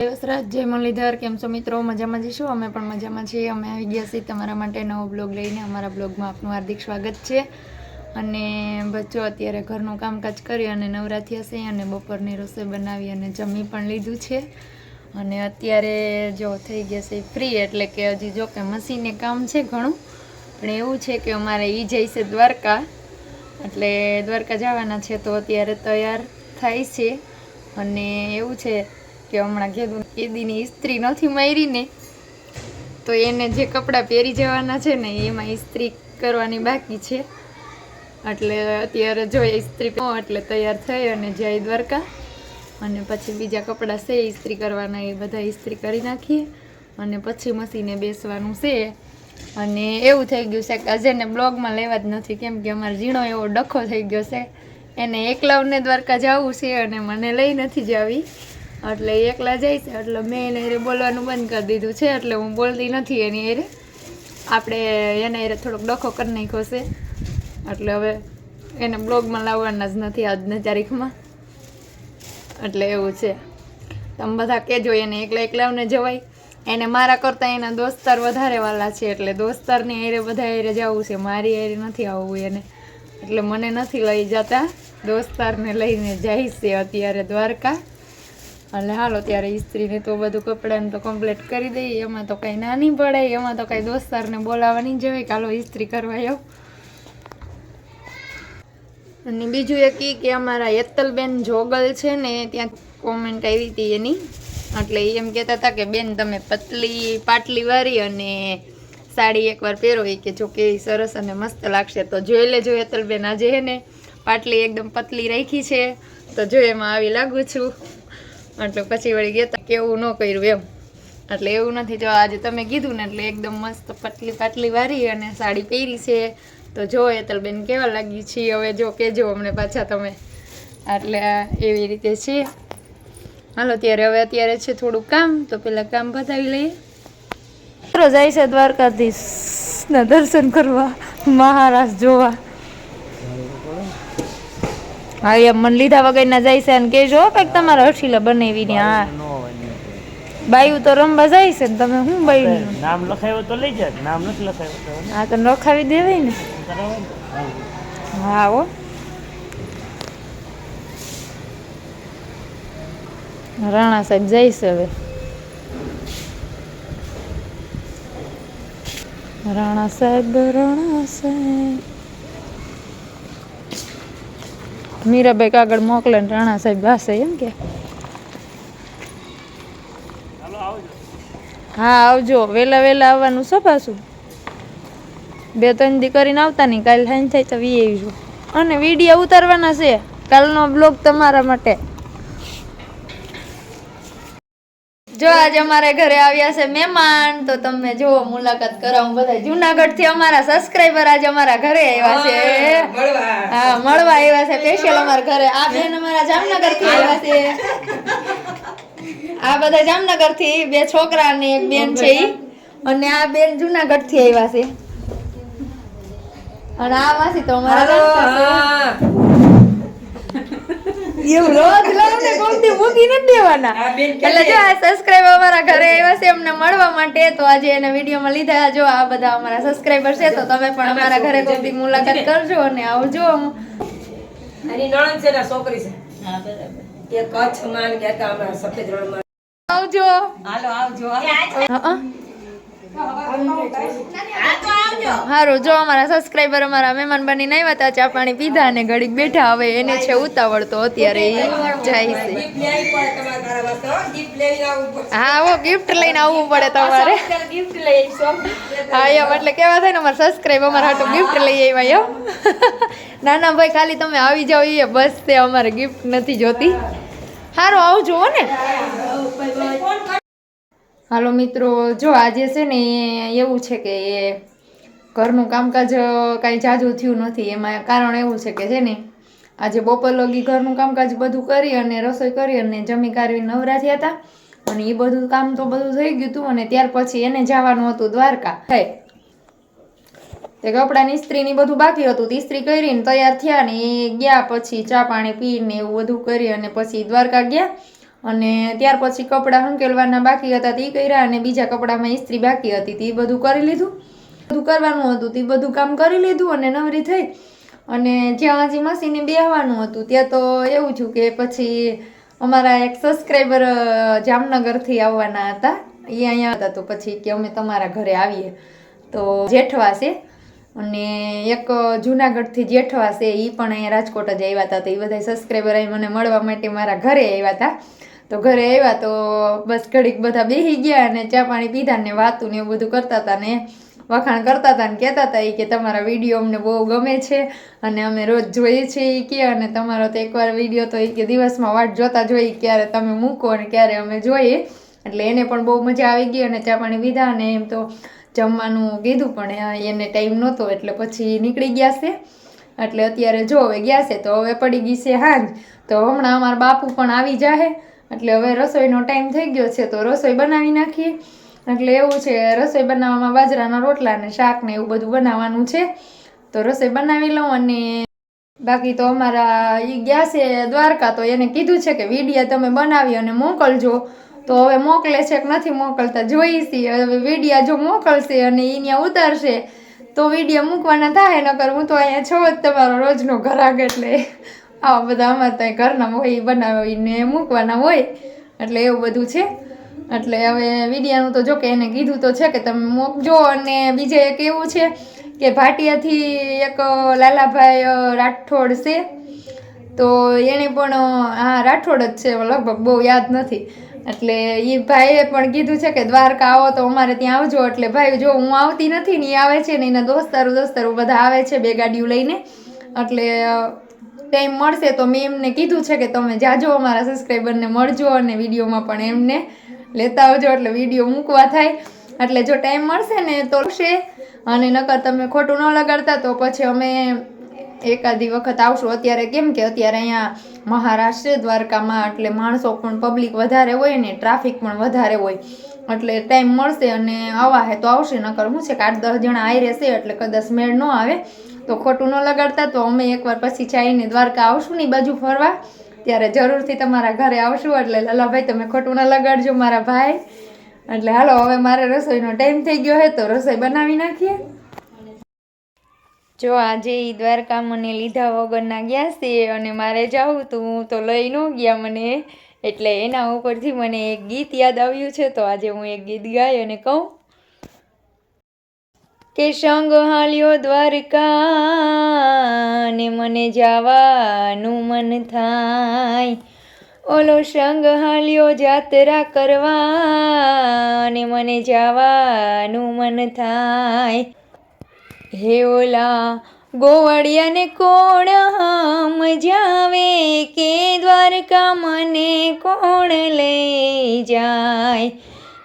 દેવસરાજ જય મુરલીધર, કેમ છો મિત્રો? મજામાં જઈશું અમે પણ મજામાં છીએ. અમે આવી ગયા છીએ તમારા માટે નવો બ્લોગ લઈને. અમારા બ્લોગમાં આપનું હાર્દિક સ્વાગત છે. અને બચ્ચો અત્યારે ઘરનું કામકાજ કરી અને નવરા છે અને બપોરની રસોઈ બનાવી અને જમી પણ લીધું છે. અને અત્યારે જો થઈ ગયા છે ફ્રી એટલે કે હજી જો કે મશીને કામ છે ઘણું. પણ એવું છે કે અમારે એ જાય છે દ્વારકા. એટલે દ્વારકા જવાના છે તો અત્યારે તૈયાર થાય છે. અને એવું છે કે હમણાં કીધું કેદીની ઇસ્ત્રી નથી મારી ને, તો એને જે કપડાં પહેરી જવાના છે ને, એમાં ઇસ્ત્રી કરવાની બાકી છે. એટલે અત્યારે જો ઇસ્ત્રી એટલે તૈયાર થઈ અને જાય દ્વારકા. અને પછી બીજા કપડાં છે ઇસ્ત્રી કરવાના, એ બધા ઇસ્ત્રી કરી નાખીએ. અને પછી મસીને બેસવાનું છે. અને એવું થઈ ગયું છે કે અજયને બ્લોગમાં લેવા જ નથી, કેમ કે અમારે ઝીણો એવો ડખો થઈ ગયો છે. એને એકલાવને દ્વારકા જવું છે અને મને લઈ નથી જાવી. એટલે એકલા જાય છે, એટલે મેં એને એ બોલવાનું બંધ કરી દીધું છે, એટલે હું બોલતી નથી એની એરે આપણે એને એરે થોડોક ડખો કરી નાખ્યો છે, એટલે હવે એને બ્લોગમાં લાવવાના જ નથી આજની તારીખમાં. એટલે એવું છે. તમે બધા કહેજો એને એકલા એકલાવને જવાય. એને મારા કરતાં એના દોસ્તાર વધારે વાલા છે, એટલે દોસ્તારની એરે બધા એરે જવું છે, મારી એરે નથી આવવું એને. એટલે મને નથી લઈ જતા, દોસ્તારને લઈને જાય છે અત્યારે દ્વારકા. એટલે હાલો, ત્યારે ઇસ્ત્રીને તો બધું કપડાને તો કમ્પ્લીટ કરી દઈએ. એમાં તો કાંઈ ના નહીં પડે એમાં તો કાંઈ દોસ્તારને બોલાવવા નહીં જવાય કાલો ઇસ્ત્રી કરવા આવ. અને બીજું એક ઈ કે અમારા યત્તલબેન જોગલ છે ને, ત્યાં કોમેન્ટ આવી હતી એની. એટલે એમ કહેતા હતા કે, બેન, તમે પતલી પાટલી વાળી અને સાડી એકવાર પહેરો. એ કે, જો કેવી સરસ અને મસ્ત લાગશે. તો જોઈ લેજો એતલબેન આજે હે ને પાટલી એકદમ પતલી રાખી છે. તો જો એમાં આવી લાગુ છું. એટલે પછી વળી ગયા કેવું ન કર્યું એમ. એટલે એવું નથી, જો આજે તમે કીધું ને એટલે એકદમ મસ્ત પતલી પાટલી વારી અને સાડી પહેરી છે. તો જો બેન કેવા લાગી છે? હવે જો કેજો અમને પાછા તમે. એટલે એવી રીતે છે. હાલો, ત્યારે હવે અત્યારે છે થોડું કામ, તો પેલા કામ બતાવી લઈએ. મિત્રો જાય છે દ્વારકાધીશ ના દર્શન કરવા, મહારાજ જોવા. હા એમ મને લીધા વગરના જાય છે અને કહેજો કંઈક તમારા હઠીલા બનાવીને હા. બાયું તો રમવા જાય છે ને તમે શું બાયું નામ લખાયો તો લઈ જાય નામ નથી લખાયો તો. હા તો લખાવી દેવાય ને. ને. હા હો. રાણા સાહેબ જાય છે હવે. રાણા સાહેબ રાણા સાહેબ. મીરાબાઈ કાગળ મોકલે રાણા સાહેબ વાસે એમ કે. હા, આવજો. વહેલા વહેલા આવવાનું છે બે ત્રણ દી કરીને આવતા નહીં. કાલે સાંજ થાય તો વી આવીશું અને વીડિયો ઉતારવાના છે. કાલનો બ્લોગ તમારા માટે. જો આજે અમારા ઘરે આવ્યા છે મહેમાન તો તમને જો મુલાકાત કરાવું બધા જુનાગઢથી અમારા સબસ્ક્રાઈબર આજે અમારા ઘરે આવ્યા છે. હા મળવા. આવ્યા છે. સ્પેશિયલ અમારા ઘરે. આ બેન અમારા જામનગરથી આવ્યા છે. આ બધા જામનગરથી બે છોકરા ને એક બેન છે અને આ બેન જુનાગઢથી આવ્યા છે. અને આ માસી તો અમારા. એવું રોજ લાવ ને કોમથી મૂકી નથી દેવાના. એટલે જો આ સબસ્ક્રાઇબર અમારા ઘરે આવ્યા છે એમને મળવા માટે તો આજે એને વિડીયોમાં લીધા. જો આ બધા અમારા સબસ્ક્રાઇબર છે તો તમે પણ અમારા ઘરે કોમથી મુલાકાત કરજો અને આવજો એની નણંદ છે ને છોકરી છે. એ કચ્છમાં ને ગયા હતા હમણાં સફેદ રણમાં. આવજો. હાલો આવજો હં. હારું, જો અમારા સબસ્ક્રાઇબર અમારા મહેમાન બનીને આવ્યા હતા, ચા પાણી પીધા અને ઘડીક બેઠા. હવે એને છે ઉતાવળ તો અત્યારે જાય છે. હો હો ગિફ્ટ લઈને આવવું પડે તમારે. હા, એમ એટલે કેવા થાય ને, અમારા સબસ્ક્રાઇબ અમારા હાટું ગિફ્ટ લઈ આવ્યા, એમ. ના ના ભાઈ, ખાલી તમે આવી જાઓ એ બસ તે અમારે ગિફ્ટ નથી જોતી. સારું આવજો જુઓ ને. હાલો મિત્રો, જો આજે છે ને એવું છે કે એ ઘરનું કામકાજ કાંઈ જાજુ થયું નથી. એમાં કારણ એવું છે કે છે ને, આજે બપોર લગી ઘરનું કામકાજ બધું કરી અને રસોઈ કરી અને જમી કારવી નવરા હતા. અને એ બધું કામ તો બધું થઈ ગયું હતું અને ત્યાર પછી એને જવાનું હતું દ્વારકા. થઈ તે કપડાની ઇસ્ત્રીની બધું બાકી હતું. તો ઇસ્ત્રી કરીને તૈયાર થયા ને એ ગયા પછી ચા પાણી પીને એવું બધું કરી અને પછી દ્વારકા ગયા. અને ત્યાર પછી કપડાં હંકેલવાના બાકી હતા, તે કર્યા અને બીજા કપડામાં ઇસ્ત્રી બાકી હતી, તે બધું કરી લીધું. બધું કરવાનું હતું, તે બધું કામ કરી લીધું અને નવરી થઈ. અને જ્યાં હજી મસીને બેહવાનું હતું, ત્યાં તો એવું થયું કે પછી અમારા એક સબસ્ક્રાઈબર જામનગરથી આવવાના હતા. એ અહીંયા હતા, તો પછી કે અમે તમારા ઘરે આવીએ. તો જેઠવા છે અને એક જુનાગઢથી જેઠવા છે એ પણ અહીંયા રાજકોટ જ આવ્યા હતા, તો એ બધા સબસ્ક્રાઈબર અહીં મને મળવા માટે મારા ઘરે આવ્યા હતા. તો ઘરે આવ્યા તો બસ ઘડીક બધા બેસી ગયા અને ચા પાણી પીધા ને વાતું ને એવું બધું કરતા હતા ને વખાણ કરતા હતા ને કહેતા હતા એ કે તમારા વીડિયો અમને બહુ ગમે છે અને અમે રોજ જોઈએ છીએ એ કે અને તમારો તો એકવાર વીડિયો તો એ કે દિવસમાં વાટ જોતા જોઈએ ક્યારે તમે મૂકો અને ક્યારે અમે જોઈએ. એટલે એને પણ બહુ મજા આવી ગઈ અને ચા પાણી પીધા અને એમ તો જમવાનું કીધું પણ એને ટાઈમ નહોતો એટલે પછી નીકળી ગયા છે. એટલે અત્યારે જો હવે ગયા છે તો હવે પડી ગઈ છે હાંજ. તો હમણાં અમારા બાપુ પણ આવી જાહે. એટલે હવે રસોઈનો ટાઈમ થઈ ગયો છે, તો રસોઈ બનાવી નાખીએ. એટલે એવું છે, રસોઈ બનાવવામાં બાજરાના રોટલા ને શાક ને એવું બધું બનાવવાનું છે. તો રસોઈ બનાવી લઉં અને બાકી તો અમારા એ ગયા છે દ્વારકા, તો એને કીધું છે કે વીડિયો તમે બનાવી અને મોકલજો. તો હવે મોકલે છે કે નથી મોકલતા જોઈશી હવે વિડીયા જો મોકલશે અને એ ત્યાં ઉતારશે, તો વીડિયો મૂકવાના થાય, નકર હું તો અહીંયા છો જ તમારો રોજનો ઘરાક એટલે. આવા બધા અમારે ત્યાં ઘરના હોય એ બનાવીને મૂકવાના હોય. એટલે એવું બધું છે. એટલે હવે વિડિયાનું તો જો કે એને કીધું તો છે કે તમે મોકજો અને બીજે એક એવું છે કે ભાટિયાથી એક લાલાભાઈ રાઠોડ છે. તો એણે પણ હા, રાઠોડ જ છે, લગભગ બહુ યાદ નથી. એટલે એ ભાઈએ પણ કીધું છે કે દ્વારકા આવો તો અમારે ત્યાં આવજો. એટલે ભાઈ, જો હું આવતી નથી ને એ આવે છે ને એના દોસ્તારો દોસ્તારો બધા આવે છે બે ગાડીઓ લઈને. એટલે ટાઈમ મળશે તો મેં એમને કીધું છે કે તમે જાજો અમારા સબસ્ક્રાઈબરને મળજો અને વિડીયોમાં પણ એમને લેતા આવજો એટલે વીડિયો મૂકવા થાય. એટલે જો ટાઈમ મળશે ને તો છે અને નકર તમે ખોટું ન લગાડતા તો પછી અમે એકાદી વખત આવશું. અત્યારે કેમ કે અત્યારે અહીંયા મહારાષ્ટ્ર, દ્વારકામાં એટલે માણસો પણ પબ્લિક વધારે હોય ને ટ્રાફિક પણ વધારે હોય. એટલે ટાઈમ મળશે અને આવા હે તો આવશે. નકર હું છે કે આઠ દસ જણા આવી રહેશે એટલે કદાચ મેળ ન આવે. તો ખોટું ન લગાડતા તો અમે એકવાર પછી ચાઈને દ્વારકા આવશું ને બાજુ ફરવા. ત્યારે જરૂરથી તમારા ઘરે આવશું. એટલે લલાભાઈ, તમે ખોટું ન લગાડજો મારા ભાઈ. એટલે હાલો, હવે મારે રસોઈનો ટાઈમ થઈ ગયો હે, તો રસોઈ બનાવી નાખીએ. જો આજે એ દ્વારકા મને લીધા વગરના ગયા છે અને મારે જાવું તો હું તો લઈ ન ગયા મને. એટલે એના ઉપરથી મને એક ગીત યાદ આવ્યું છે, તો આજે હું એક ગીત ગાય અને કહું. કે સંગ હાલ્યો દ્વારકા ને મને જવાનું મન થાય. ઓલો સંગ હાલ્યો જાત્રા કરવા ને મને જવાનું મન થાય. હે ઓલા ગોવળિયાને કોણ મજાવે કે દ્વારકા મને કોણ લઈ જાય?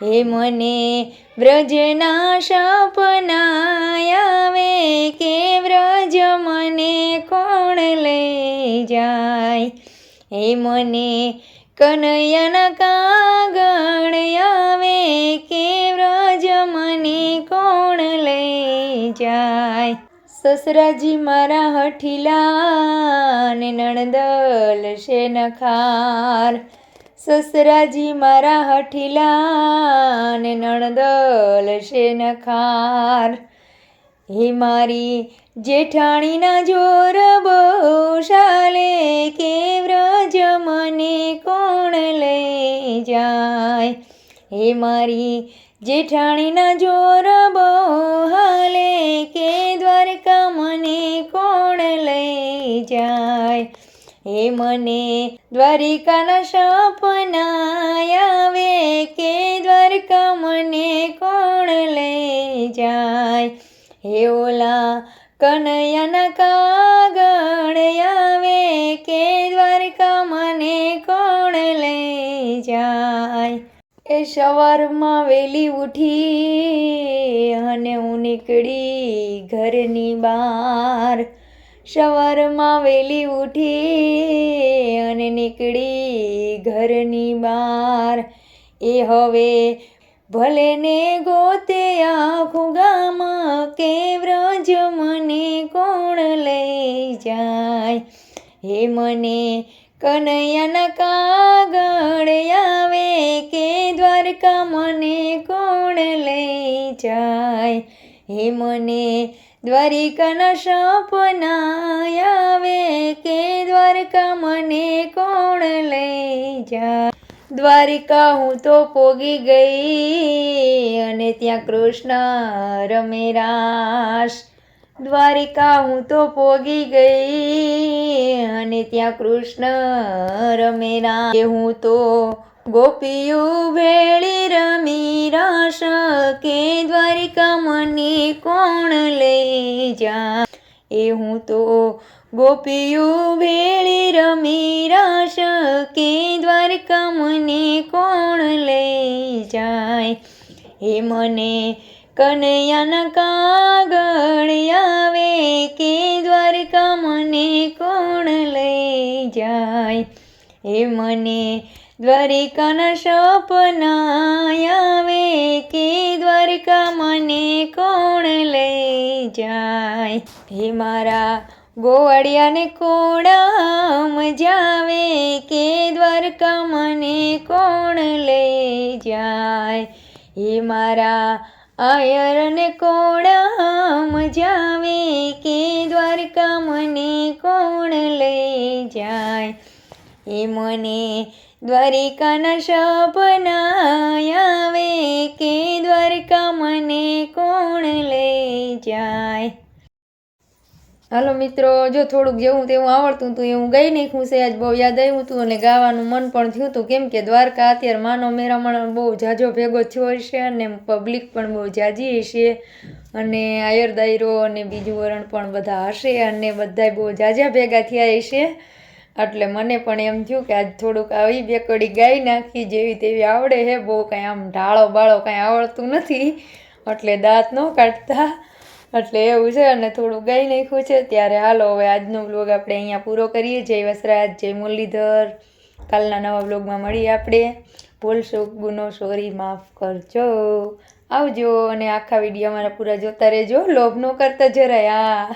હે મને વ્રજના સપનાયાવે કે વ્રજ મને કોણ લઈ જાય? હે મને કનૈયાના કાગણ આવે કે વ્રજ મને કોણ લઈ જાય? સસરાજી મારા હઠીલા ને નણદલ છે નખાર સસરાજી મારા હઠીલા ને નણદલ છે નખાર. હે મારી જેઠાણીના જોર બહુ શાલે કે વ્રજ મને કોણ લઈ જાય? હે મારી જેઠાણીના જોર બહુ હાલે કે દ્વારકા મને કોણ લઈ જાય? હે મને દ્વારિકાના સપના વે કે દ્વારકા મને કોણ લઈ જાય? હે ઓલા કનૈયાના કાગળ આવે કે દ્વારકા મને કોણ લઈ જાય? એ સવારમાં વહેલી ઉઠી અને હું નીકળી ઘરની બહાર. સવારમાં વહેલી ઉઠી અને નીકળી ઘરની બહાર. એ હવે ભલે ને ગોતે આખું ગામ કે વ્રજ મને કોણ લઈ જાય? હે મને કનૈયાના કાગળ આવે કે દ્વારકા મને કોણ લઈ જાય? હે મને દ્વારિકાના સપના આવે કે દ્વારકા મને કોણ લઈ જાય? દ્વારિકા, હું તો પોગી ગઈ અને ત્યાં કૃષ્ણ રમે રાસ. દ્વારિકા, હું તો પોગી ગઈ અને ત્યાં કૃષ્ણ રમે રાસ. હું તો ગોપીયું ભેળી રમી રસ કે દ્વારિકા મને કોણ લઈ જા એ હું તો ગોપીયું ભેળી રમી રસ કે દ્વારકા મને કોણ લઈ જાય? એ મને કનૈયાના કાગળ આવે કે દ્વારિકા મને કોણ લઈ જાય? એ મને દ્વારિકાના સપનાયાવે કે દ્વારકા મને કોણ લઈ જાય? હે મારા ગોવાળિયાને કોડા મજાવે કે દ્વારકા મને કોણ લઈ જાય? હે મારા આયરને કોડા મજાવે કે દ્વારકા મને કોણ લઈ જાય? એ મને દ્વારિકાના સપના આવે કે દ્વારકા મને કોણ લઈ જાય? હાલો મિત્રો, જો થોડુંક જેવું તેવું આવડતું હતું એવું ગઈ નાખ્યું છે. આજ બહુ યાદ આવ્યું હતું અને ગાવાનું મન પણ થયું હતું. કેમ કે દ્વારકા અત્યારે માનો મેરામણ બહુ જાજો ભેગો થયો હશે અને પબ્લિક પણ બહુ જાજી હશે. અને આયર દાયરો અને બીજું વરણ પણ બધા હશે અને બધાય બહુ જાજા ભેગા થયા હશે. એટલે મને પણ એમ થયું કે આજ થોડુંક આવી બે કડી ગાઈ નાખી જેવી તેવી આવડે હે, બહુ કાંઈ આમ ઢાળો બાળો કાંઈ આવડતું નથી. એટલે દાંત ન કાઢતા. એટલે એવું છે અને થોડું ગાઈ નાખ્યું છે. ત્યારે હાલો, હવે આજનો બ્લોગ આપણે અહીંયા પૂરો કરીએ. જય વસરાજ, જય મુરલીધર. કાલના નવા બ્લોગમાં મળીએ આપણે. ભૂલશો ગુનો સોરી માફ કરજો. આવજો અને આખા વીડિયો અમારા પૂરા જોતા રહેજો. લોભ ન કરતા જરાય. હા.